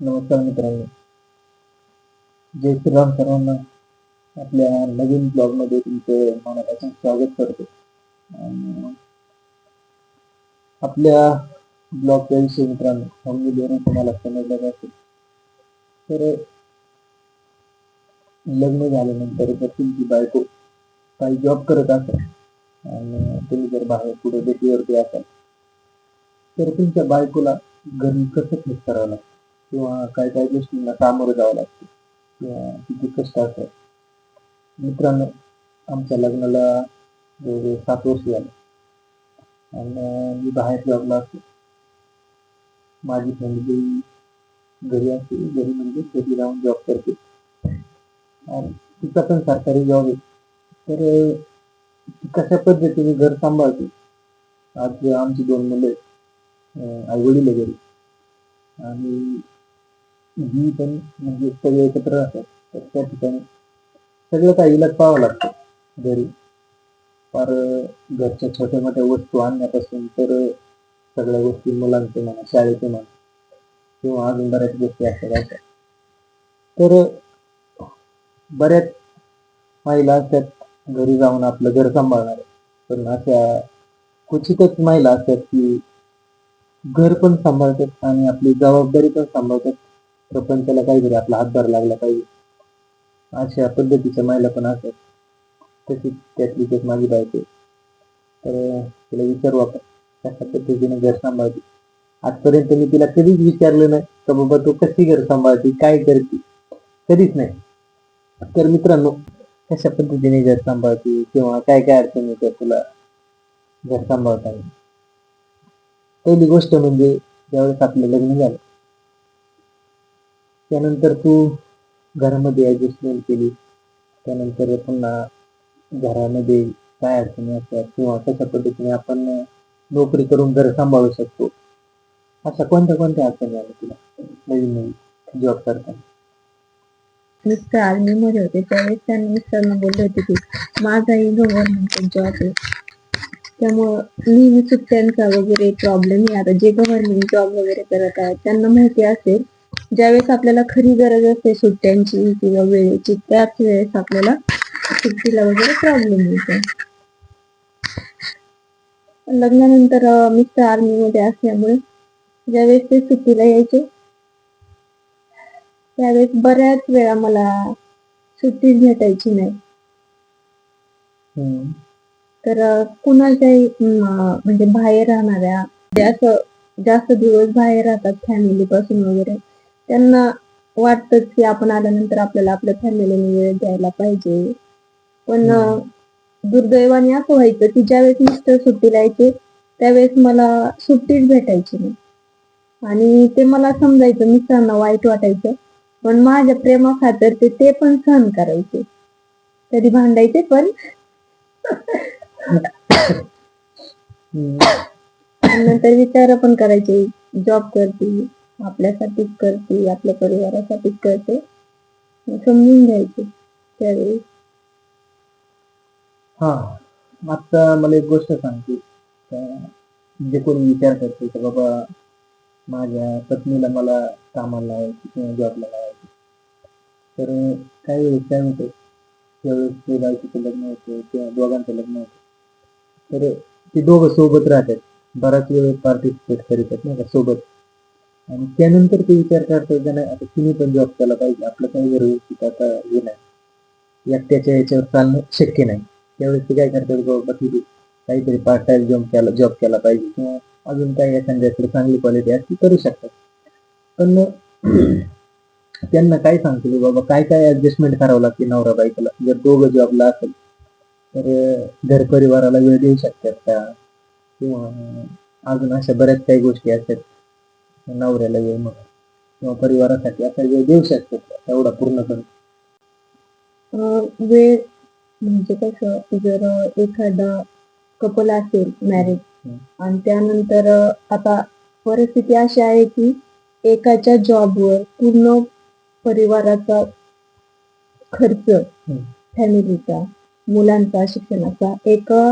नमस्कार मित्रांनो. जय श्रीराम सर्वांना आपल्या नवीन ब्लॉगमध्ये तुमचे मनापासून स्वागत करतो. आणि आपल्या ब्लॉगच्या विषयी मित्रांनो फॅमिलीवरून तुम्हाला समजलं असेल तर लग्न झाल्यानंतर जर तुमची बायको काही जॉब करत असेल आणि तुम्ही जर बाहेर पुढे बेटीवरती असाल तर तुमच्या बायकोला घरी कसं फेस करावं लागतं? किंवा काही काही गोष्टींना सामोरं जावं लागतं. किंवा किती कष्ट असतात. मित्रांनो आमच्या लग्नाला जवळजवळ सात वर्ष झालं. आणि मी बाहेर जॉबला असतो. माझी फॅमिली घरी असते. घरी म्हणजे घरी जाऊन जॉब करते. आणि तिचा पण सरकारी जॉब आहे. तर ती कशा पद्धतीने घर सांभाळते? आज आमची दोन मुलं आई वडील घरी. आणि ही पण म्हणजे सगळे एकत्र राहतात. तर त्या ठिकाणी सगळं काही इलाज पाहावं लागतं घरी. फार घरच्या छोट्या मोठ्या वस्तू आणण्यापासून तर सगळ्या गोष्टी मुलांचे म्हणा शाळेचे म्हणा किंवा अजून बऱ्याच गोष्टी असतात तर बऱ्याच महिला असतात घरी जाऊन आपलं घर सांभाळणार. पण अशा क्वचितच महिला असतात की घर पण सांभाळतात आणि आपली जबाबदारी पण सांभाळतात. प्रपंचाला काहीतरी आपला हातभार लागला पाहिजे. अशा पद्धतीच्या महिला पण असतात. तशीच त्यातली एक माझी बायको तर तिला विचारू आपण. कशा पद्धतीने घर सांभाळते? आजपर्यंत मी तिला कधीच विचारलं नाही का बाबा तू कशी घर सांभाळते? काय करते? कधीच नाही. तर मित्रांनो कशा पद्धतीने घर सांभाळते? किंवा काय काय अडचण येते तुला घर सांभाळताना? पहिली गोष्ट म्हणजे ज्यावेळेस आपलं लग्न झालं त्यानंतर तू घरामध्ये ॲडजस्टमेंट केली. त्यानंतर पुन्हा घरामध्ये काय अडचणी असतात किंवा कशा पद्धतीने आपण नोकरी करून घर सांभाळू शकतो. अशा कोणत्या कोणत्या अडचणी आल्या तुला? नवीन नवीन जॉब करताना. मिस्टर आर्मी मध्ये होते. त्यावेळेस त्यांनी मिस्टरना बोलले होते की माझाही गव्हर्नमेंट जॉब आहे त्यामुळं नेहमी सुट्ट्यांचा वगैरे प्रॉब्लेम आहे. आता जे गव्हर्नमेंट जॉब वगैरे करत आहेत त्यांना माहिती असेल ज्यावेळेस आपल्याला खरी गरज असते सुट्ट्यांची किंवा वेळेची त्याच वेळेस आपल्याला सुट्टीला वगैरे प्रॉब्लेम येतो लग्नानंतर मिस्टर आर्मी मध्ये असल्यामुळे ज्यावेळेस ते सुट्टीला यायचे त्यावेळेस बऱ्याच वेळा मला सुट्टीच भेटायची नाही. तर कुणाच्याही म्हणजे बाहेर राहणाऱ्या जे असं जास्त दिवस बाहेर राहतात फॅमिली पासून वगैरे त्यांना वाटतं की आपण आल्यानंतर आपल्याला आपल्या फॅमिलीने वेळ द्यायला पाहिजे. पण दुर्दैवाने असं व्हायचं की ज्यावेळेस मिस्टर सुट्टीला यायचे त्यावेळेस मला सुट्टीच भेटायची नाही. आणि ते मला समजायचं मिस्टरांना वाईट वाटायचं. पण माझ्या प्रेमाखातर ते ते पण सहन करायचे. कधी भांडायचे पण. नंतर विचार पण करायचे जॉब करते. आपल्यासाठीच करते आपल्या परिवारासाठीच करते. समजून घ्यायचे त्यावेळी. हा आता मला एक गोष्ट सांगते. जे म्हणजे कोणी विचार करते की बाबा माझ्या पत्नीला मला कामाला लावायची किंवा जॉबला लावायची. तर काही वेळेस काय होतं त्यावेळेस ते बायकोचं लग्न होतं किंवा दोघांचं लग्न होतं. तर ते दोघं सोबत राहतात. बराच वेळ पार्टिसिपेट करतात नाही का सोबत. आणि त्यानंतर ते विचार करतात का नाही आता तिने पण जॉब केला पाहिजे आपलं काही घर व्यवस्थित आता हे नाही. एकट्याच्या याच्यावर चालणं शक्य नाही. त्यावेळेस ते काय करतात बाबा ठीक काहीतरी पार्ट टाइम जॉब केला जॉब केला पाहिजे किंवा अजून काही एखाद्याकडे चांगली क्वालिटी असते ती करू शकतात. पण त्यांना काय सांगतील बाबा काय काय ऍडजस्टमेंट करावं लागते नवरा बायकोला? जर दोघं जॉबला असेल तर घर परिवाराला वेळ देऊ शकतात का? किंवा अजून अशा बऱ्याच काही गोष्टी असतात. नवऱ्याला वेळ म्हणून किंवा परिवारासाठी असा वेळ देऊ शकतात का तेवढा पूर्णपणे अं, वेळ म्हणजे कसं जर एखादा कपल असेल मॅरेज हम्म. आणि त्यानंतर अं, आता परिस्थिती अशी आहे की एकाच्या जॉबवर पूर्ण परिवाराचा खर्च फॅमिलीचा मुलांचा शिक्षणाचा एका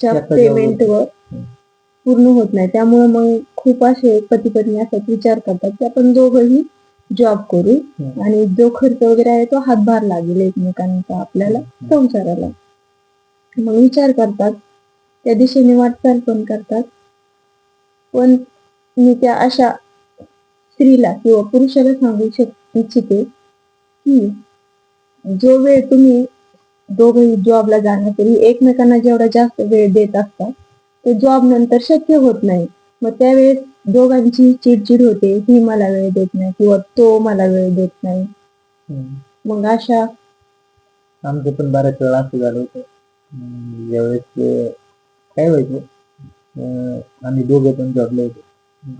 job वर. पेमेंटवर हम्म. पूर्ण होत नाही त्यामुळे मग खूप असे पती पत्नी असतात विचार करतात की आपण दोघंही जॉब करू. आणि जो खर्च वगैरे आहे तो हातभार लागेल एकमेकांचा आपल्याला संसाराला. मग विचार करतात त्या दिशेने वाटचाल पण करतात. पण मी त्या अशा स्त्रीला किंवा पुरुषाला सांगू शक इच्छिते की जो वेळ तुम्ही दोघंही जॉबला जाण्यापूर्वी एकमेकांना जेवढा जास्त वेळ देत असतात तो जॉब नंतर शक्य होत नाही. मग त्यावेळेस दोघांची चिडचिड होते. ही मला वेळ देत नाही किंवा तो मला वेळ देत नाही. मग अशा आमचं पण बऱ्याच वेळा असं झालं होतं. ज्यावेळेस काय व्हायचं? आम्ही दोघं पण जॉबला होतो.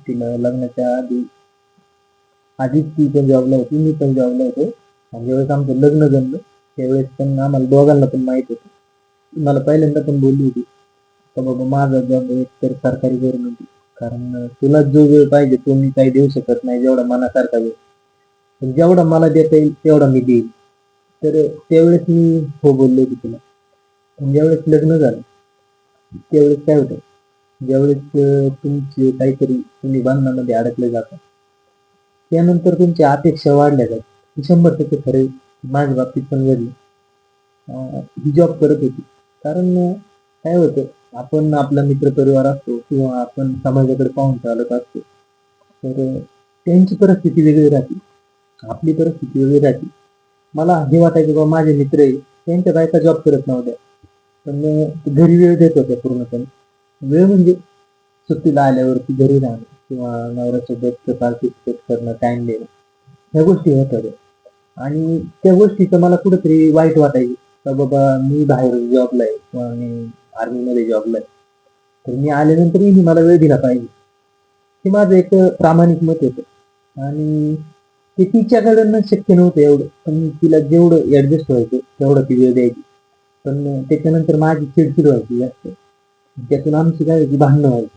तिला लग्नाच्या आधी आधीच ती पण जॉबला होती मी पण जॉबला होतो. आणि ज्यावेळेस आमचं लग्न जमलं त्यावेळेस पण आम्हाला दोघांना पण माहीत होतं. ती मला पहिल्यांदा पण बोलली होती का बाबा माझा जॉब एक तर सरकारी गव्हर्नमेंट कारण तुला जो वेळ पाहिजे तो मी काही देऊ शकत नाही जेवढा मनासारखा वेळ. पण जेवढा मला देता येईल तेवढा मी देईल तर त्यावेळेस मी हो बोललो होतो तुला. पण ज्यावेळेस लग्न झालं त्यावेळेस काय होतं? ज्यावेळेस तुमचे काहीतरी तुम्ही बांधणामध्ये अडकले जाता त्यानंतर तुमच्या अपेक्षा वाढल्या जातात. शंभर टक्के खरे माझ्या बाबतीत पण घडली. ही जॉब करत होती. कारण काय होतं? आपण आपला मित्र परिवार असतो किंवा आपण समाजाकडे पाहून चालत असतो. तर त्यांची परिस्थिती वेगळी राहते. आपली परिस्थिती वेगळी राहते. मला हे वाटायचं बाबा माझे मित्र आहे त्यांच्या बायका जॉब करत नव्हत्या. पण घरी वेळ देत होत्या पूर्णपणे. वेळ म्हणजे सुट्टीला आल्यावरती घरी राहणं किंवा नवऱ्यासोबत पार्टिसिपेट करणं टाइम देणं. ह्या गोष्टी होत होत्या. आणि त्या गोष्टीचं मला कुठेतरी वाईट वाटायचं. का बाबा मी बाहेर जॉबला आहे किंवा मी आर्मीमध्ये जॉबला तर मी आल्यानंतर मी मला वेळ दिला पाहिजे. हे माझं एक प्रामाणिक मत होतं. आणि ते तिच्याकडनं शक्य नव्हतं एवढं. पण तिला जेवढं ॲडजस्ट व्हायचं तेवढं ती वेळ द्यायची. पण त्याच्यानंतर माझी चिडचिड व्हायची जास्त. त्यातून आमची काय व्हायची भांडणं व्हायची.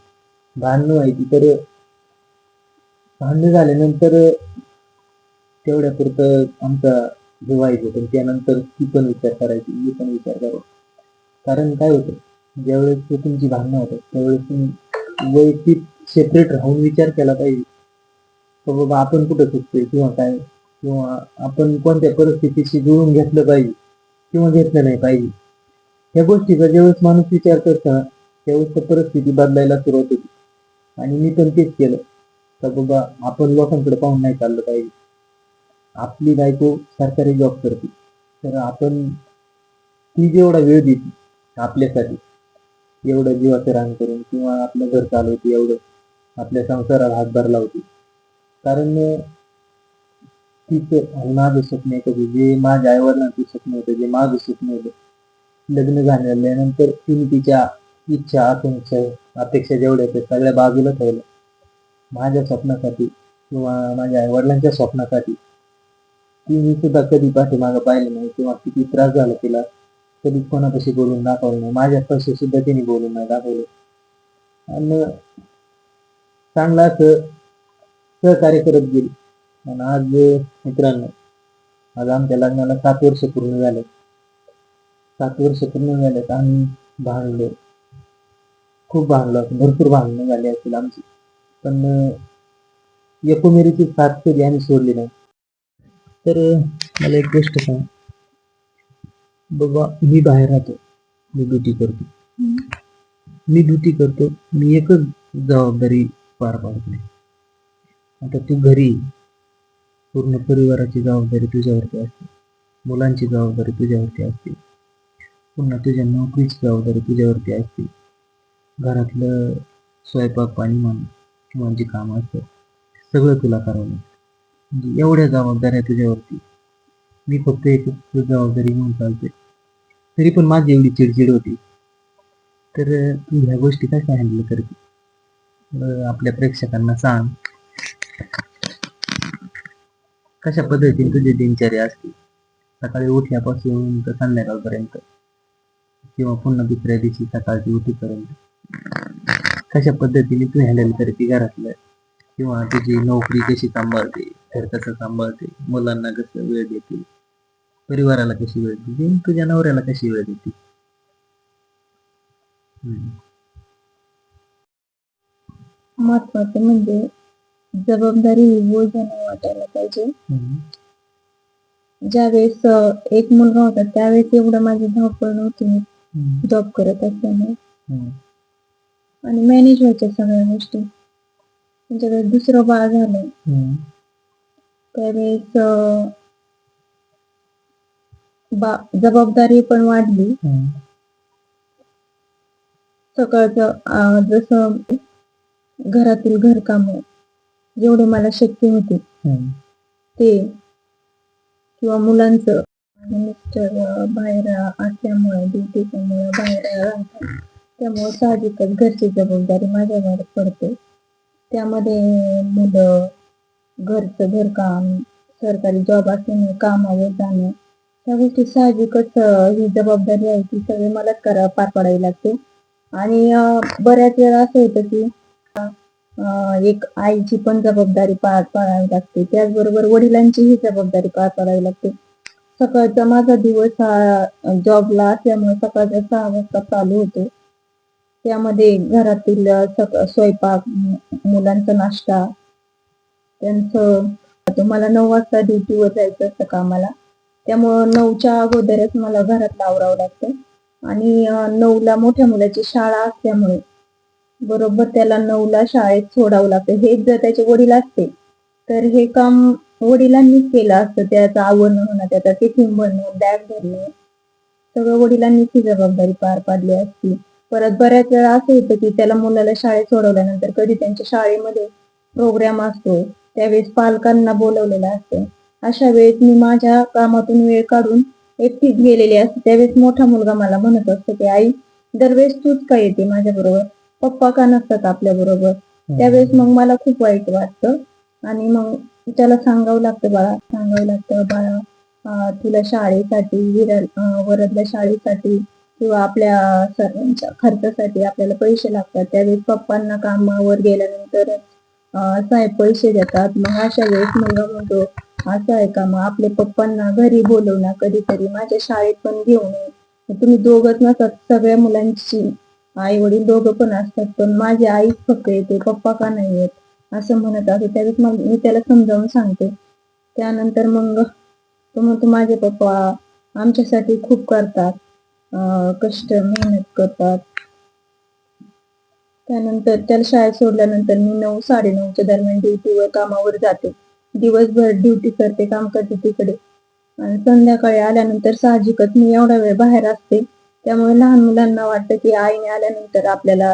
भांडणं व्हायची. तर भांडणं झाल्यानंतर तेवढ्या पुरतं आमचा हे व्हायचं पण त्यानंतर ती पण विचार करायची मी पण विचार करायचो. कारण काय होतं ज्यावेळेस ते तुमची भांडणं होतात त्यावेळेस तुम्ही वैयक्तिक सेपरेट राहून विचार केला पाहिजे. तर बाबा आपण कुठं चुकतोय किंवा काय? किंवा आपण कोणत्या परिस्थितीशी जुळून घेतलं पाहिजे किंवा घेतलं नाही पाहिजे? ह्या गोष्टीचा ज्यावेळेस माणूस विचार करतो ना त्यावेळेस परिस्थिती बदलायला सुरुवात होती. आणि मी पण तेच केलं. तर बाबा आपण लोकांकडे पाहून नाही चाललं पाहिजे. आपली बायको सरकारी जॉब करते. तर आपण ती जेवढा वेळ देते आपल्यासाठी एवढं जीवाचं रान करून किंवा आपलं घर चालवते एवढं आपल्या संसाराला हातभार लावते. कारण तिचं आणि माझं स्वप्न आहे कधी जे माझ्या आईवडिलांचं स्वप्न होतं जे माझं स्वप्न होतं लग्न झाल्यानंतर तिने तिच्या इच्छा आकांक्षा अपेक्षा जेवढ्या त्या सगळ्या बाजूला ठेवल्या. माझ्या स्वप्नासाठी किंवा माझ्या आईवडिलांच्या स्वप्नासाठी ती सुद्धा कधी पाठीमागं पाहिलं नाही किंवा किती त्रास झाला तिला. कधी कोणापाशी बोलून दाखवलं नाही. माझ्या पैसे सुद्धा त्यांनी बोलून नाही दाखवलं. आणि चांगलं असं सहकार्य करत गेली. आणि आज मित्रांनो आज आमच्या लग्नाला सात वर्ष पूर्ण झाले. सात वर्ष पूर्ण झालेत आम्ही भांडलो खूप भांडलो असं भरपूर भांडणं झाली असतील आमची. पण एकोमेरीची साथ कधी आम्ही सोडली नाही. तर मला एक गोष्ट सांग. बाबा मी बाहेर राहतो. मी ड्युटी करतो. मी ड्युटी करतो. मी एकच जबाबदारी पार पाडत नाही आता तू घरी पूर्ण परिवाराची जबाबदारी तुझ्यावरती असते. मुलांची जबाबदारी तुझ्यावरती असते. पुन्हा तुझ्या नोकरीची जबाबदारी तुझ्यावरती असते. घरातलं स्वयंपाक पाणी म्हण किंवा जे काम असतं. सगळं तुला करावं लागतं. म्हणजे एवढ्या जबाबदाऱ्या तुझ्यावरती. मी फक्त एकच जबाबदारी म्हणून चालते तरी पण माझी एवढी चिडचिड होती. तर तू ह्या गोष्टी कशा हँडल करते? आपल्या प्रेक्षकांना सांग. कशा पद्धतीने तुझी दिनचर्या असते? सकाळी उठल्यापासून तर संध्याकाळपर्यंत? किंवा पुन्हा दुसऱ्या दिवशी सकाळची उठीपर्यंत? कशा पद्धतीने तू हँडल करते घरातलं? किंवा तुझी नोकरी कशी सांभाळते? घर कसं सांभाळते? मुलांना कसं वेळ देते? परिवाराला कशी वेळ देते तुझ्या नवऱ्याला कशी वेळ देते. महत्वाचं म्हणजे जबाबदारी नाही वाटायला पाहिजे. ज्यावेळेस एक मुलगा होता त्यावेळेस एवढं माझी धावपळ नव्हती. मी जॉब करत असल्यामुळे आणि मॅनेज व्हायच्या सगळ्या गोष्टी. त्यांच्याकडे दुसरं बाळ झालं. त्यावेळेस जबाबदारी पण वाढली. सकाळचं जसं घरातील घरकाम जेवढे मला शक्य होते. ते किंवा मुलांचं मिस्टर बाहेर असल्यामुळे ड्युटीच्यामुळे बाहेर राहतात. त्यामुळे साहजिकच घरची जबाबदारी माझ्यावर पडते. त्यामध्ये मुलं घरचं घरकाम सरकारी जॉब असल्यामुळे कामावर जाणं त्या गोष्टी साहजिकच ही जबाबदारी आहे ती सगळी मलाच करा पार पाडावी लागते. आणि बऱ्याच वेळा असं होतं की एक आईची पण जबाबदारी पार पाडावी लागते. त्याचबरोबर वडिलांचीही जबाबदारी पार पाडावी लागते. सकाळचा माझा दिवस हा जॉबला असल्यामुळे सकाळचा सहा वाजता चालू होतो. त्यामध्ये घरातील सक- स्वयंपाक मुलांचा नाश्ता त्यांचं तुम्हाला मला नऊ वाजता ड्युटीवर जायचं असतं कामाला. त्यामुळं नऊच्या अगोदरच मला घरात आवरावं लागतं. आणि नऊला मोठ्या मुलाची शाळा असल्यामुळे बरोबर त्याला नऊला शाळेत सोडावं लागतं. हे जर त्याचे वडील असते तर हे काम वडिलांनीच केलं असतं. त्याचं आवरणं होणं त्याचा टिफिन भरणं बॅग भरणं सगळं वडिलांनीच ही जबाबदारी पार पाडली असती. परत बऱ्याच वेळा असं होतं की त्याला मुलाला शाळेत सोडवल्यानंतर कधी त्यांच्या शाळेमध्ये प्रोग्राम असतो त्यावेळेस पालकांना बोलवलेलं असतं. अशा वेळेस मी माझ्या कामातून वेळ काढून एकटीच गेलेली असते. त्यावेळेस मोठा मुलगा मला म्हणत असतो की आई दरवेळेस तूच का येते माझ्या बरोबर पप्पा का नसतात आपल्या बरोबर त्यावेळेस मग मला खूप वाईट वाटतं. आणि मग त्याला सांगावं लागतं बाळा सांगावं लागतं बाळा तुला शाळेसाठी विरार अं, वरदल्या शाळेसाठी किंवा आपल्या सर्वांच्या खर्चासाठी आपल्याला पैसे लागतात. त्यावेळेस पप्पांना कामावर गेल्यानंतर साहेब पैसे देतात. मग अशा वेळेस मुलगा म्हणतो असं आहे का? मग आपले पप्पांना घरी बोलव ना कधीतरी. माझ्या शाळेत पण घेऊन ये. तुम्ही दोघच नसतात. सगळ्या मुलांची आई वडील दोघं पण असतात. पण माझी आईच फक्त येते. पप्पा का नाही येत? असं म्हणत असते. त्यावेळेस मग मी त्याला समजावून सांगते. त्यानंतर मग तो म्हणतो माझे पप्पा आमच्यासाठी खूप करतात. कष्ट मेहनत करतात. त्यानंतर त्याला शाळेत सोडल्यानंतर मी नऊ साडेनऊच्या दरम्यान ड्युटीवर कामावर जाते. दिवसभर ड्युटी करते काम करते तिकडे. आणि संध्याकाळी आल्यानंतर साहजिकच मी एवढा वेळ बाहेर असते. त्यामुळे लहान मुलांना वाटतं की आईने आल्यानंतर आपल्याला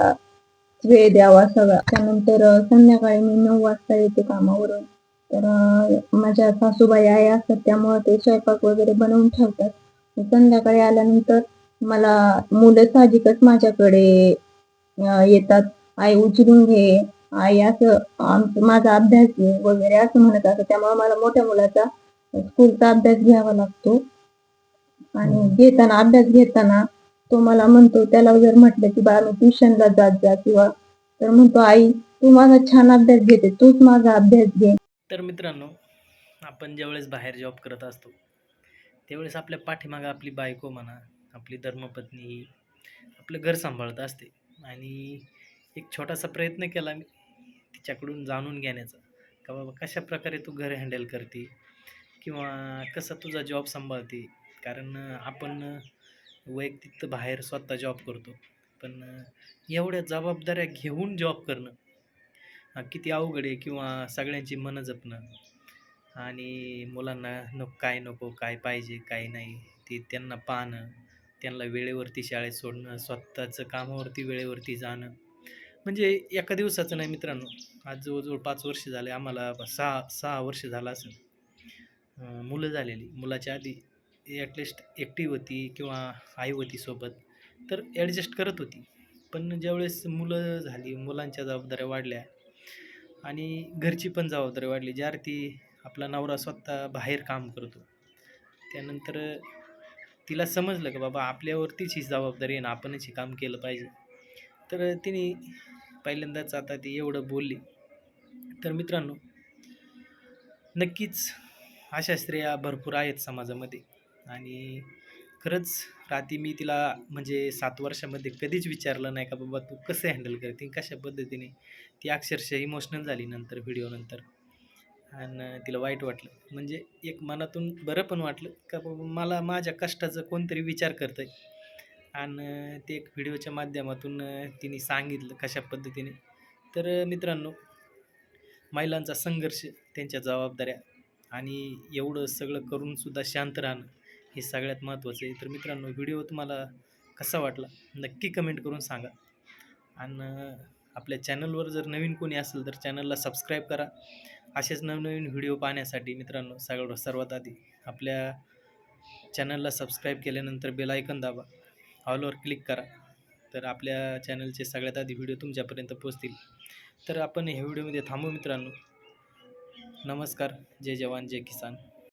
वेळ द्यावा सगळा. त्यानंतर संध्याकाळी मी नऊ वाजता येते कामावरून. तर माझ्या सासूबाई आई असतात त्यामुळे ते स्वयंपाक वगैरे बनवून ठेवतात. संध्याकाळी आल्यानंतर मला मुलं साहजिकच माझ्याकडे येतात. आई उचलून घे आई असं आमचं माझा अभ्यास घे वगैरे असं म्हणत असं. त्यामुळे मला मोठ्या मुलाचा स्कूलचा अभ्यास घ्यावा लागतो. आणि घेताना अभ्यास घेताना तो मला म्हणतो त्याला जर म्हटलं की बा मी ट्युशनला जात जा किंवा तर म्हणतो आई तू माझा छान अभ्यास घेते तूच माझा अभ्यास घे. तर मित्रांनो आपण ज्यावेळेस बाहेर जॉब करत असतो त्यावेळेस आपल्या पाठीमागं आपली बायको म्हणा आपली धर्मपत्नी आपलं घर सांभाळत असते. आणि एक छोटासा प्रयत्न केला मी तिच्याकडून जाणून घेण्याचा. का बाबा कशा प्रकारे तू घर हँडल करते? किंवा कसा तुझा जॉब सांभाळते? कारण आपण वैयक्तिक तर बाहेर स्वतः जॉब करतो. पण एवढ्या जबाबदाऱ्या घेऊन जॉब करणं किती अवघड आहे किंवा सगळ्यांची मनं जपणं. आणि मुलांना नको काय नको काय पाहिजे काय नाही ते त्यांना पाहणं त्यांना वेळेवरती शाळेत सोडणं स्वतःचं कामावरती वेळेवरती जाणं. म्हणजे एका दिवसाचं नाही मित्रांनो. आज जवळजवळ पाच वर्ष झाले आम्हाला सहा सहा वर्ष झालं असेल. मुलं झालेली. मुलाच्या आधी ॲटलिस्ट एकटी होती किंवा आई होती सोबत. तर ॲडजस्ट करत होती. पण ज्यावेळेस मुलं झाली मुलांच्या जबाबदाऱ्या वाढल्या आणि घरची पण जबाबदारी वाढली. ज्या ती आपला नवरा स्वतः बाहेर काम करतो. त्यानंतर तिला समजलं की बाबा आपल्यावरतीच ही जबाबदारी आहे ना आपणच हे काम केलं पाहिजे. तर तिने पहिल्यांदाच आता ती एवढं बोलली. तर मित्रांनो नक्कीच अशा स्त्रिया भरपूर आहेत समाजामध्ये. आणि खरंच राती मी तिला म्हणजे सात वर्षामध्ये कधीच विचारलं नाही का बाबा तू कसं हँडल करते कशा पद्धतीने? ती अक्षरशः इमोशनल झाली नंतर व्हिडिओनंतर आणि तिला वाईट वाटलं. म्हणजे एक मनातून बरं पण वाटलं का बाबा मला माझ्या कष्टाचा कोणतरी विचार करतं आहे आणि ते एक व्हिडिओच्या माध्यमातून तिने सांगितलं कशा पद्धतीने. तर मित्रांनो महिलांचा संघर्ष त्यांच्या जबाबदाऱ्या आणि एवढं सगळं करूनसुद्धा शांत राहणं हे सगळ्यात महत्त्वाचं आहे. तर मित्रांनो व्हिडिओ तुम्हाला कसा वाटला? नक्की कमेंट करून सांगा. आणि आपल्या चॅनलवर जर नवीन कोणी असेल तर चॅनलला सबस्क्राईब करा. असेच नवनवीन व्हिडिओ पाहण्यासाठी मित्रांनो सगळं सर्वात आधी आपल्या चॅनलला सबस्क्राईब केल्यानंतर बेल आयकन दाबा. ऑलवर क्लिक करा. तर आपल्या चॅनलचे सगळ्यात आधी व्हिडिओ तुमच्यापर्यंत पोचतील तर आपण ह्या व्हिडिओमध्ये थांबू मित्रांनो. नमस्कार. जय जवान जय किसान.